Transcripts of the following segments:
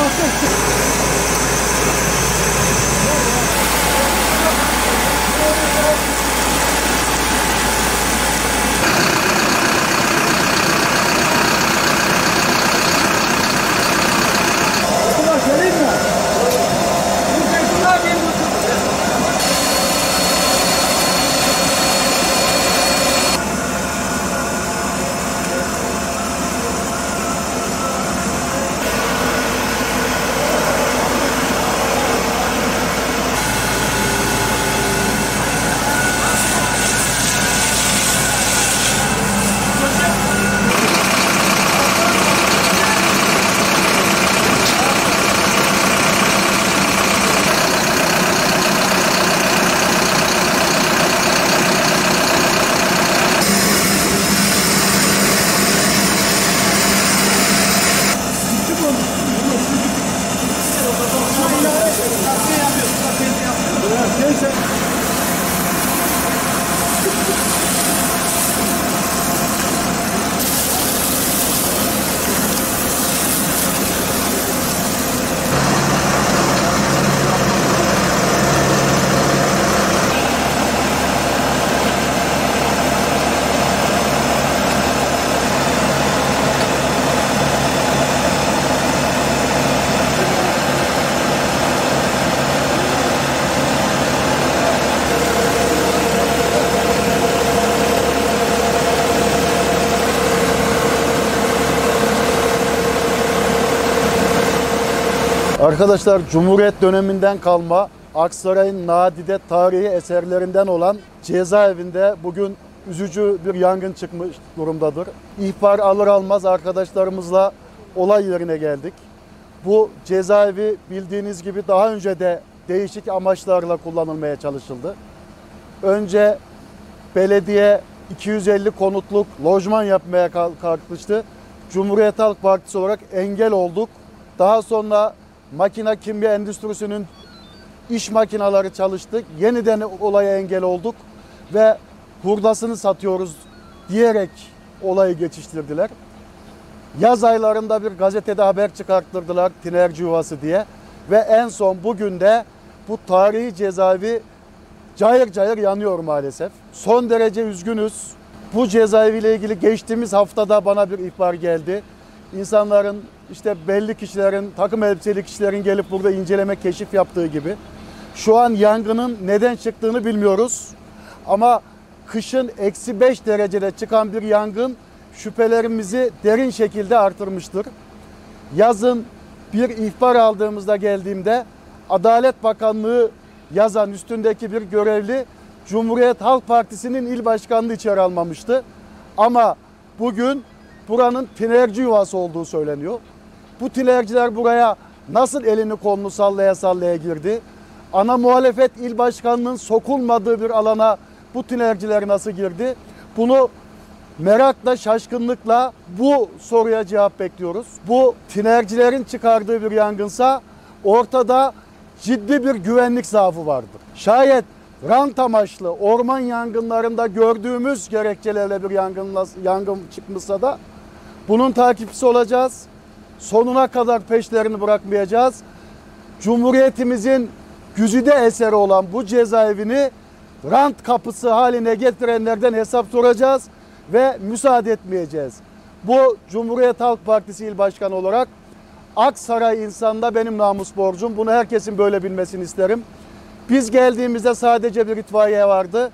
啊对对 Arkadaşlar Cumhuriyet döneminden kalma Aksaray'ın nadide tarihi eserlerinden olan cezaevinde bugün üzücü bir yangın çıkmış durumdadır. İhbar alır almaz arkadaşlarımızla olay yerine geldik. Bu cezaevi bildiğiniz gibi daha önce de değişik amaçlarla kullanılmaya çalışıldı. Önce belediye 250 konutluk lojman yapmaya kalk- kalkmıştı. Cumhuriyet Halk Partisi olarak engel olduk. Daha sonra makine kimya endüstrisinin iş makineleri çalıştı. Yeniden olaya engel olduk ve hurdasını satıyoruz diyerek olayı geçiştirdiler. Yaz aylarında bir gazetede haber çıkarttırdılar tinerci yuvası diye ve en son bugün de bu tarihi cezaevi cayır cayır yanıyor maalesef. Son derece üzgünüz. Bu cezaeviyle ilgili geçtiğimiz haftada bana bir ihbar geldi. İnsanların işte belli kişilerin, takım elbiseli kişilerin gelip burada inceleme, keşif yaptığı gibi. Şu an yangının neden çıktığını bilmiyoruz. Ama kışın eksi 5 derecede çıkan bir yangın şüphelerimizi derin şekilde artırmıştır. Yazın bir ihbar aldığımızda geldiğimde Adalet Bakanlığı yazan üstündeki bir görevli Cumhuriyet Halk Partisi'nin il başkanlığı içeri almamıştı. Ama bugün buranın tinerci yuvası olduğu söyleniyor. Bu tinerciler buraya nasıl elini kolunu sallaya sallaya girdi? Ana muhalefet il başkanlığının sokulmadığı bir alana bu tinerciler nasıl girdi? Bunu merakla, şaşkınlıkla bu soruya cevap bekliyoruz. Bu tinercilerin çıkardığı bir yangınsa ortada ciddi bir güvenlik zaafı vardır. Şayet rant amaçlı orman yangınlarında gördüğümüz gerekçelerle bir yangın, yangın çıkmışsa da bunun takipçisi olacağız. Sonuna kadar peşlerini bırakmayacağız. Cumhuriyetimizin güzide eseri olan bu cezaevini rant kapısı haline getirenlerden hesap soracağız ve müsaade etmeyeceğiz. Bu Cumhuriyet Halk Partisi İl Başkanı olarak Aksaray insanda benim namus borcum. Bunu herkesin böyle bilmesini isterim. Biz geldiğimizde sadece bir itfaiye vardı.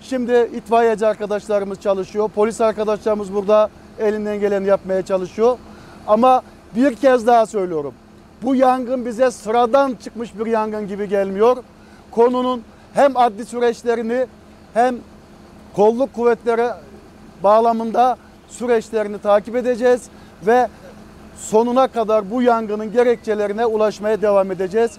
Şimdi itfaiyeci arkadaşlarımız çalışıyor. Polis arkadaşlarımız burada elinden geleni yapmaya çalışıyor. Ama bir kez daha söylüyorum. Bu yangın bize sıradan çıkmış bir yangın gibi gelmiyor. Konunun hem adli süreçlerini hem kolluk kuvvetleri bağlamında süreçlerini takip edeceğiz ve sonuna kadar bu yangının gerekçelerine ulaşmaya devam edeceğiz.